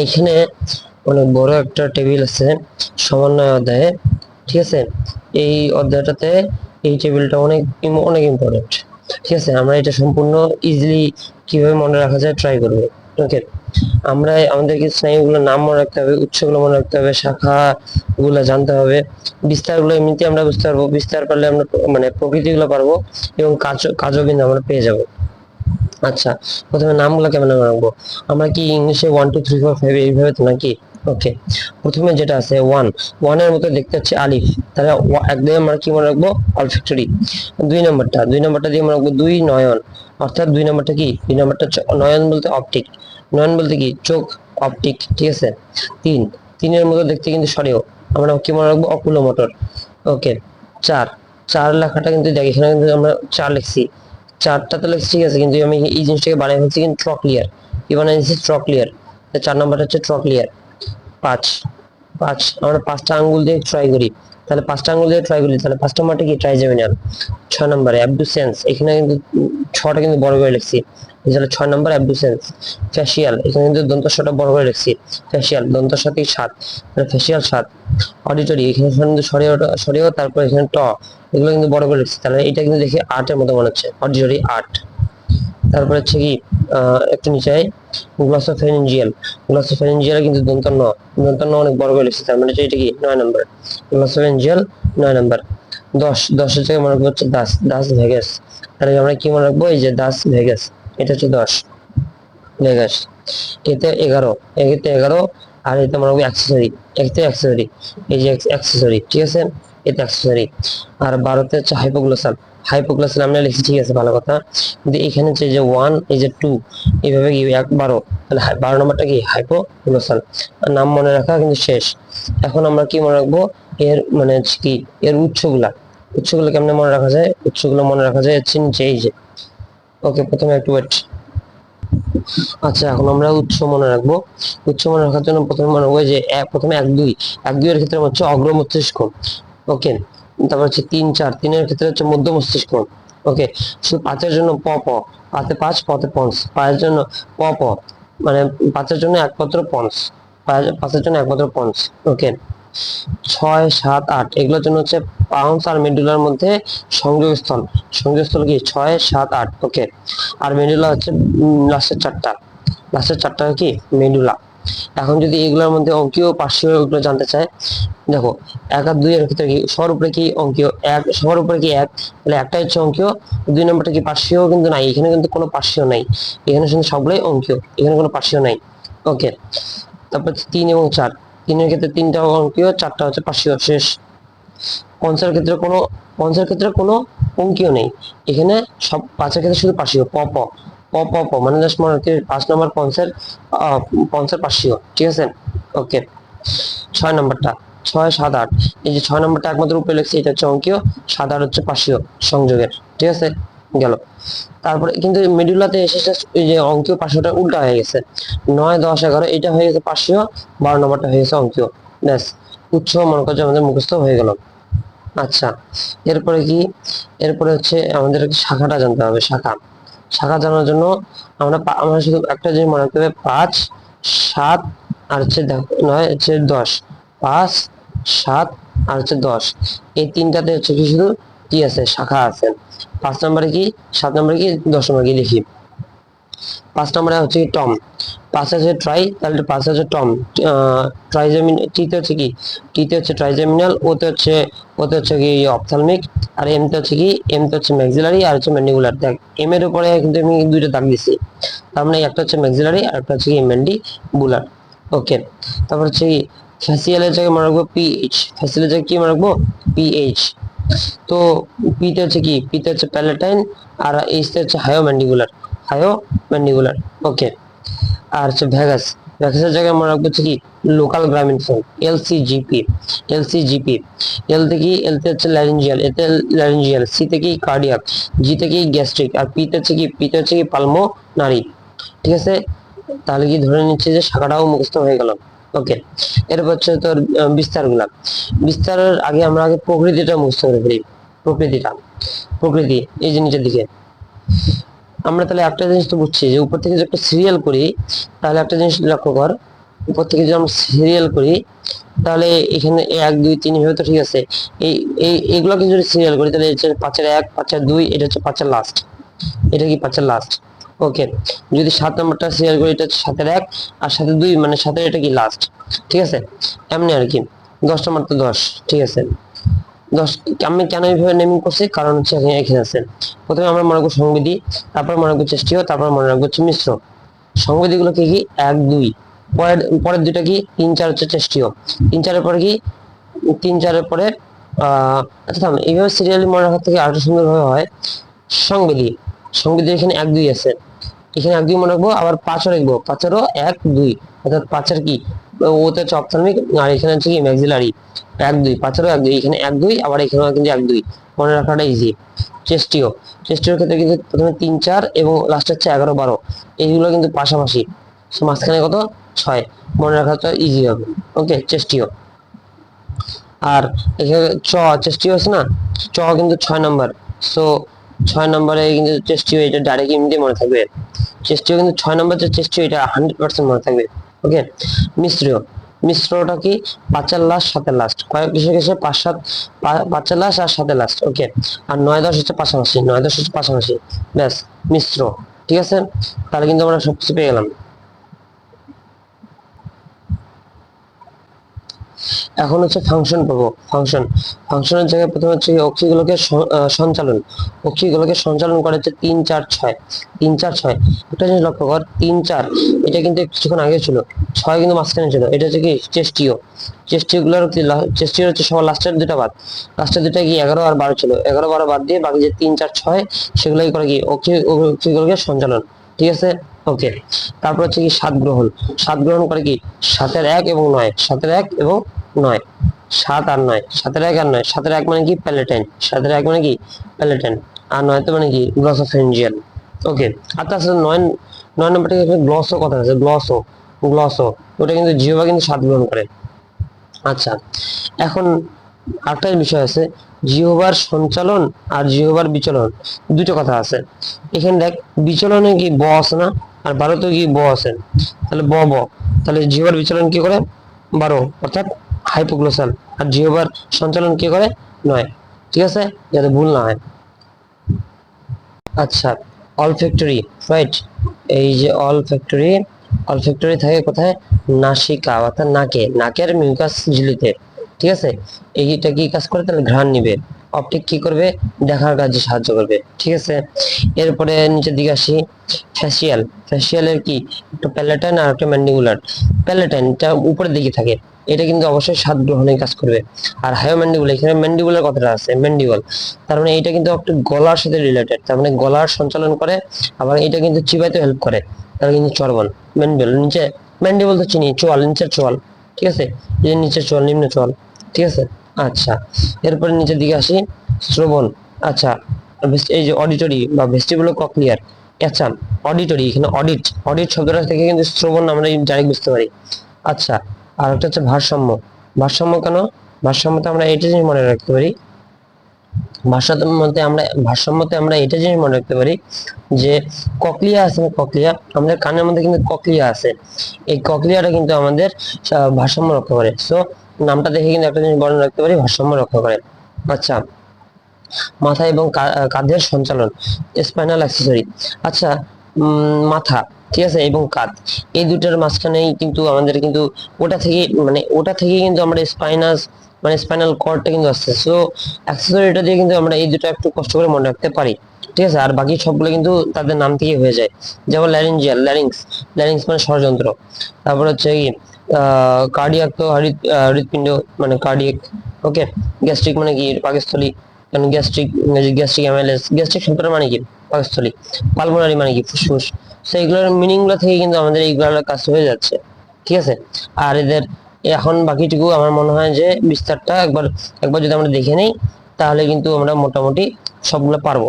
এইখানে অনেক বড় একটা টেবিল আছে, সমন্বয় অধ্যায়ে, ঠিক আছে? এই অধ্যায়টাতে এই টেবিলটা অনেক অনেক ইম্পর্টেন্ট ঠিক আছে? আমরা এটা সম্পূর্ণ ইজিলি কীভাবে মনে রাখা যায় ট্রাই করব ওকে আমরা আমাদেরকে স্নায়ুগুলোর নাম মনে রাখতে হবে, উৎসগুলো মনে রাখতে হবে শাখা গুলো জানতে হবে, বিস্তারগুলো এমনিতে আমরা বুঝতে পারব, বিস্তার পারলে আমরা মানে প্রকৃতিগুলো পারব এবং কাজ, কাজও কিন্তু আমরা পেয়ে যাব। আচ্ছা প্রথমে নামগুলো কেমন মনে রাখব আমরা কি ইংলিশে one two three four five এইভাবে তো নাকি? ওকে প্রথমে যেটা আছে ওয়ান ওয়ানের মতো দেখতে হচ্ছে আলিফ। তাহলে একদম আমরা কি মনে রাখব? অলফ্যাক্টরি দুই নম্বরটা দুই নম্বরটা দিয়ে মনে রাখব দুই নয়ন। অর্থাৎ দুই নম্বরটা কি? দুই নম্বরটা নয়ন বলতে অপটিক নয়ন বলতে কি? চোখ অপটিক ঠিক আছে? তিন। তিনের মতো দেখতে কিন্তু সরেও। আমরা কি মনে রাখব? অকুলো মোটর ওকে চার। চার লেখাটা কিন্তু দেখ এখানে কিন্তু আমরা চার লিখছি। চারটা তাহলে ঠিক আছে, কিন্তু আমি এই জিনিসটাকে বানিয়ে ফেলছি কিন্তু ট্রক্লিয়ার কি বানিয়েছি ট্রক্লিয়ার চার নাম্বারটা হচ্ছে ট্রক্লিয়ার পাঁচ। পাঁচ, আমরা পাঁচটা আঙ্গুল দিয়ে ট্রাই করি। তাহলে পাঁচটা আঙ্গুল দিয়ে ট্রাই করি, তাহলে পাঁচটা নম্বরটা কি? ট্রাই যাবে না। ছয় নম্বরে অ্যাবডুসেন্স এখানে কিন্তু ছটা কিন্তু বড় করে লিখছি। তাহলে ছয় নম্বর অ্যাবডুসেন্স ফ্যাশিয়াল এখানে কিন্তু দন্তস্বটা বড় করে লিখছি ফ্যাশিয়াল দন্তর সাথে সাত মানে ফ্যাশিয়াল সাত। অডিটরি এখানে কিন্তু সরিয়ে সরিয়েও তারপর এখানে ট, এগুলো কিন্তু বড় করে লিখছি তাহলে এটা কিন্তু দেখে আটের মতো মনে হচ্ছে। অডিটরি আট। তারপর হচ্ছে কি একটু নিচে গ্লসোফেরেঞ্জিয়াল গ্লসোফেরেঞ্জিয়াল কিন্তু দন্ত ন দন্ত ন অনেক বড় করে লিখছি তার মানে এটা কি? নয় নম্বর। গ্লসোফেরেঞ্জিয়াল নয় নম্বর। দশ, দশের থেকে মনে রাখব হচ্ছে দাস দাস ভেগাস। তাহলে আমরা কি মনে রাখব? এই যে দাস ভেগাস। এটা হচ্ছে দশ। ভেগাস এতে এগারো। এতে এগারো, আর মনে রাখব অ্যাক্সেসরি এতে অ্যাক্সেসরি এই যে অ্যাক্সেসরি ঠিক আছে? অ্যাক্সেসরি আর বারোতে হচ্ছে হাইপোগ্লোসাল হাইপোগ্লোসাল আমরা লিখছি, ঠিক আছে? ভালো কথা। কিন্তু এখানে হচ্ছে যে ওয়ান এই যে টু এইভাবে কি এক, বারো? তাহলে বারো নম্বরটা কি? হাইপোগ্লোসাল নাম মনে রাখা কিন্তু শেষ। এখন আমরা কি মনে রাখব? এর মানে কি? এর উৎসগুলা। উৎসগুলো কেমনে মনে রাখা যায়? উৎসগুলো মনে রাখা যায় হচ্ছে নিচে, এই যে ওকে, প্রথমে একটু ওয়েট আচ্ছা এখন আমরা উৎস মনে রাখব। উৎস মনে রাখার জন্য প্রথমে মনে রাখব যে প্রথমে এক, দুই। এক, দুইয়ের ক্ষেত্রে হচ্ছে অগ্র মস্তিষ্ক। ওকে, তারপর হচ্ছে তিন, চার। তিনের ক্ষেত্রে হচ্ছে মধ্য মস্তিষ্ক। ওকে শুধু পাঁচের জন্য প প। পাতে পাঁচ পতে পঞ্চ। পায়ের জন্য প প। মানে পাঁচের জন্য একমাত্র পঞ্চ। পাঁচের জন্য একমাত্র পঞ্চ। ওকে। ছয়, সাত, আট, এগুলোর জন্য হচ্ছে পাউন্স আর মেডুলার মধ্যে সংযোগস্থল। সংযোগস্থল কি? ছয়, সাত, আট ওকে আর মেডুলা হচ্ছে লাস্টের চারটা। লাস্টের চারটা কি? মেডুলা এখন যদি এগুলোর মধ্যে অঙ্কীয় পার্শ্বীয় এগুলো জানতে চায় দেখো, এক আর দুই এর ক্ষেত্রে কি? সবার উপরে কি অঙ্কীয়? এক, সবার উপরে কি এক? তাহলে একটা হচ্ছে অঙ্কীয়, দুই নম্বরটা কি পার্শ্বীয়? কিন্তু নাই, এখানে কিন্তু কোনো পার্শ্বীয় নাই। এখানে শুধু সবগুলোই অঙ্কীয়, এখানে কোনো পার্শ্বীয় নাই ওকে তারপর তিন এবং চার। তিনের ক্ষেত্রে তিনটা অঙ্কীয়, চারটা হচ্ছে পার্শ্বীয় শেষ পঞ্চের ক্ষেত্রে কোনো পঞ্চের ক্ষেত্রে কোনো অঙ্কীয় নেই। এখানে সব পাঁচের ক্ষেত্রে শুধু পার্শ্বীয় প প। প প প মানে জাস্ট মনে হবে পাঁচ নম্বর পঞ্চের পঞ্চের পার্শ্বীয় ঠিক আছে? ওকে ছয় নম্বরটা, ছয়, সাত, আট। এই যে ছয় নম্বরটা একমাত্র উপরে লিখছি, এটা হচ্ছে অঙ্কীয়, সাত, আট হচ্ছে পার্শ্বীয় সংযোগের, ঠিক আছে? গেল। তারপরে কিন্তু মিডুলাতে এসে এই যে অঙ্কীয় পার্শ্বটা উল্টা হয়ে গেছে। নয়, দশ, এগারো এটা হয়ে গেছে পার্শ্বীয় বারো নম্বরটা হয়ে গেছে অঙ্কীয়। ব্যাস উৎস মনে করছে আমাদের মুখস্থ হয়ে গেল। আচ্ছা এরপরে কি? এরপরে হচ্ছে আমাদের শাখাটা জানতে হবে, শাখা। শাখা জানার জন্য আমরা আমরা শুধু একটা জিনিস মনে রাখতে হবে, পাঁচ, সাত, আর হচ্ছে নয়, হচ্ছে দশ। পাঁচ, সাত, আর হচ্ছে দশ। এই তিনটাতে হচ্ছে কি শুধু কি আছে? শাখা আছে। পাঁচ নম্বরে কি? সাত নম্বরে কি? দশ নম্বরে কি লিখি? পাঁচ নম্বরে হচ্ছে কি টম। পাঁচ আছে ট্রাই, তাহলে পাঁচ আছে টম। ট্রাইজেমিন টিতে হচ্ছে কি? টিতে হচ্ছে ট্রাইজেমিনাল ওতে হচ্ছে ওতে হচ্ছে কি অপথালমিক, আর এমতে হচ্ছে কি এম এমতে হচ্ছে ম্যাক্সিলারি আর হচ্ছে ম্যান্ডিকুলার দেখ, এম এর উপরে কিন্তু আমি দুইটা দাগ দিছি। তার মানে একটা হচ্ছে ম্যাক্সিলারি আর একটা হচ্ছে কি ম্যান্ডিকুলার ওকে, তারপর হচ্ছে কি ফ্যাসিয়ালের জায়গায় মনে রাখব পিএইচ ফ্যাসিয়ালের জায়গায় কি মনে রাখব? পিএইচ তো পিতে হচ্ছে কি? পিতে হচ্ছে প্যালেটাইন আর এইচতে হচ্ছে হায়ো ম্যান্ডিকুলার হায়ো ম্যান্ডিকুলার ওকে। আর হচ্ছে ভ্যাগাস। ভ্যাগাসের জায়গায় মনে রাখব হচ্ছে কি? Local Grameen phone, এলসিজিপি এলসিজিপি। এল থেকে এল তে হচ্ছে ল্যারিঞ্জিয়াল এতে ল্যারিঞ্জিয়াল সি থেকে কার্ডিয়াক জি থেকে গ্যাস্ট্রিক আর পিতে হচ্ছে কি? পিতে হচ্ছে কি? পালমো নারী ঠিক আছে? তাহলে কি ধরে নিচ্ছে যে শাখাটাও মুখস্থ হয়ে গেল। ওকে এরপর হচ্ছে তোর বিস্তারগুলা। বিস্তারের আগে আমরা আগে প্রকৃতিটা মুখস্থ করে ফেলি। প্রকৃতিটা। প্রকৃতি, এই যে নিচের দিকে। আমরা তাহলে একটা জিনিস তো বুঝছি যে উপর থেকে যে একটা সিরিয়াল করি, তাহলে একটা জিনিস লক্ষ্য কর। উপর থেকে যদি আমরা সিরিয়াল করি, তাহলে এখানে এক, দুই, তিন এভাবে তো ঠিক আছে। এই এই, এগুলোকে যদি সিরিয়াল করি, তাহলে পাঁচের এক, পাঁচের দুই, এটা হচ্ছে পাঁচের লাস্ট এটা কি পাঁচের লাস্ট ওকে যদি সাত নম্বরটা সিরিয়াল করি, এটা সাতের এক, আর সাথে দুই মানে সাথে এটা কি লাস্ট ঠিক আছে? এমনি আর কি। দশ নম্বর দশ, ঠিক আছে? দশ, আমি কেন এইভাবে নেমিং করছি? কারণ হচ্ছে এখানে আছে। প্রথমে আমরা মনে রাখব সংবিধি, তারপর মনে রাখব চেষ্টিও, তারপর মনে রাখব হচ্ছে মিশ্র। সংবিধিগুলো কি কি? এক, দুই। পরের পরের দুইটা কি? তিন, চার হচ্ছে চেষ্টিও। তিন, চারের পরে কি? তিন, চারের পরে, আহ আচ্ছা এইভাবে সিরিয়ালি মনে রাখার থেকে আরও সুন্দরভাবে হয়। সংবিধি। সংবিধি এখানে এক দুই আছে, এখানে এক দুই মনে রাখব, আবার পাঁচও রাখব পাঁচেরও এক দুই, অর্থাৎ পাঁচের কি? ওতে হচ্ছে আর এখানে হচ্ছে কি ম্যাক্সিলারি এক দুই পাঁচেরও এক দুই, এখানে এক দুই, আবার এখানেও কিন্তু এক দুই। মনে রাখাটা ইজি চেষ্টিও চেষ্টিওর ক্ষেত্রে কিন্তু প্রথমে তিন, চার এবং লাস্ট হচ্ছে এগারো, বারো। এইগুলো কিন্তু পাশাপাশি। মাঝখানে কত? ছয়। মনে রাখাটা ইজি হবে। ওকে চেষ্টিও আর এখানে চ চেষ্টিও আছে না? চ কিন্তু ছয় নম্বর সো ছয় নম্বরে কিন্তু চেষ্টিও এটা ডাইরেক্ট এমনিতে মনে থাকবে। চেষ্টিও কিন্তু ছয় নম্বর যে চেষ্টিও এটা হান্ড্রেড পার্সেন্ট মনে থাকবে ওকে মিশ্র, মিশ্রটা কি? পাঁচের লাস্ট সাতের লাস্ট কয়েক কিসে কিসে পাঁচ, সাত পাঁচের লাস্ট আর সাতের লাস্ট ওকে আর নয় দশ হচ্ছে পাশাপাশি নয় দশ হচ্ছে পাশাপাশি ব্যাস, মিশ্র, ঠিক আছে? তাহলে কিন্তু আমরা সবকিছু পেয়ে গেলাম। এখন হচ্ছে ফাংশন পাবো। ফাংশন ফাংশনের জায়গায় প্রথমে হচ্ছে অক্ষিগুলোকে সঞ্চালন। অক্ষিগুলোকে সঞ্চালন করে হচ্ছে তিন চার ছয়। তিন চার ছয়। একটা জিনিস লক্ষ্য কর, তিন চার, এটা কিন্তু কিছুক্ষণ আগে ছিল। ছয় কিন্তু মাঝখানে ছিল। এটা হচ্ছে কি? চেষ্টিও চেষ্টিও গুলোর চেষ্টিও হচ্ছে সবার লাস্টের দুটা বাদ। লাস্টের দুটা কি? এগারো আর বারো ছিল। এগারো, বারো বাদ দিয়ে বাকি যে তিন, চার, ছয়, সেগুলোই করে কি? অক্ষি, অক্ষিগুলোকে সঞ্চালন। ঠিক আছে? ওকে তারপর হচ্ছে কি? সাত গ্রহণ। সাত গ্রহণ করে কি? সাতের এক এবং নয়। সাতের এক এবং নয়, সাত আর নয়, সাতের এক আর নয়, সাতের এক মানে কি? প্যালেটাইন সাতের এক মানে কি? প্যালেটাইন আর নয় তো মানে কি? গ্লসোফেঞ্জিয়াল ওকে আর সাথে নয় নয় নম্বরটা গ্লসো কথা আছে গ্লসো গ্লসো ওটা কিন্তু জিওবা কিন্তু সাত গ্রহণ করে। আচ্ছা এখন আরেকটা বিষয় আছে, জিহোবার সঞ্চালন আর জিহোবার বিচলন, দুটো কথা আছে। এখানে দেখ, বিচলনে কি ব আছে না? আর বারোতে কি ব আছে? তাহলে ব ব, তাহলে জিহোবার বিচলন কি করে? বারো, অর্থাৎ হাইপোগ্লোসাল। আর জিহোবার সঞ্চালন কি করে? নয়। ঠিক আছে? যাতে ভুল না হয়। আচ্ছা অল ফ্যাক্টরি রাইট এই যে অল ফ্যাক্টরি অল ফ্যাক্টরি থাকে কোথায়? নাসিকা, অর্থাৎ নাকে। নাকের মিউকাস ঝিলিতে ঠিক আছে? এইটা কি কাজ করে? তাহলে ঘ্রাণ নিবে। অপটিক কি করবে, দেখার কাজে সাহায্য করবে, ঠিক আছে? এরপরে নিচের দিকে আসি ফ্যাসিয়াল ফ্যাসিয়ালের কি? একটা প্যালেটাইন আর একটা ম্যান্ডিকুলার প্যালেটাইনটা উপরের দিকে থাকে, এটা কিন্তু অবশ্যই স্বাদ গ্রহণের কাজ করবে। আর হাইও ম্যান্ডিবুল এখানে ম্যান্ডিবুলার কথাটা আছে? ম্যান্ডিবল তার মানে এটা কিন্তু একটা গলার সাথে রিলেটেড তার মানে গলার সঞ্চালন করে, আবার এটা কিন্তু চিবাইতে হেল্প করে, তার কিন্তু চর্বণ। ম্যান্ডিবল নিচে ম্যান্ডিবল তো চিনি, চোয়াল, নিচের চোয়াল, ঠিক আছে? এই নিচের চোয়াল, নিম্ন চোয়াল, ঠিক আছে? আচ্ছা এরপরে নিচের দিকে আসি, শ্রবণ আচ্ছা এই যে অডিটরি বা ভেস্টিবুলো কক্লিয়ার আচ্ছা অডিটরি এখানে অডিট অডিট শব্দটা থেকে কিন্তু শ্রবণ আমরা ডাইরেক্ট বুঝতে পারি। আচ্ছা আর একটা হচ্ছে ভারসাম্য ভারসাম্য কেন? ভারসাম্যতে আমরা এটা জিনিস মনে রাখতে পারি, ভারসাম্যতে আমরা ভারসাম্যতে আমরা এটা জিনিস মনে রাখতে পারি যে ককলিয়া আছে না ককলিয়া আমাদের কানের মধ্যে কিন্তু ককলিয়া আছে। এই ককলিয়াটা কিন্তু আমাদের ভারসাম্য রক্ষা করে। সো নামটা দেখে কিন্তু একটা জিনিস বর্ণনা রাখতে পারি, ভারসাম্য রক্ষা করে। আচ্ছা মাথা এবং কাঁধের সঞ্চালন স্পাইনাল অ্যাক্সেসরি আচ্ছা মাথা, ঠিক আছে, এবং কাঁধ। এই দুটোর মাঝখানেই কিন্তু আমাদের কিন্তু ওটা থেকে মানে ওটা থেকে কিন্তু আমরা স্পাইনাস মানে স্পাইনাল কর্ডটা কিন্তু আসছে। সো অ্যাক্সেসরিটা দিয়ে কিন্তু আমরা এই দুটো একটু কষ্ট করে মনে রাখতে পারি। ঠিক আছে, আর বাকি সবগুলো কিন্তু তাদের নাম থেকে হয়ে যায়। যেমন ল্যারিঞ্জিয়াল ল্যারিংস ল্যারিংস মানে ষড়যন্ত্র। তারপর হচ্ছে কি কার্ডিয়াক তো হৃদপিণ্ড মানে কার্ডিয়াক ওকে গ্যাস্ট্রিক মানে কি? পাকস্থলী। কারণ গ্যাস্ট্রিক গ্যাস্ট্রিক অ্যামাইলেস গ্যাস্ট্রিক শব্দটা মানে কি? পাকস্থলী। পালমোনারি মানে কি? ফুসফুস। সেইগুলোর মিনিংগুলো থেকে কিন্তু আমাদের এইগুলোর কাজ হয়ে যাচ্ছে, ঠিক আছে? আর এদের, এখন বাকিটুকু আমার মনে হয় যে বিস্তারটা একবার একবার যদি আমরা দেখে নেই, তাহলে কিন্তু আমরা মোটামুটি সবগুলো পারব।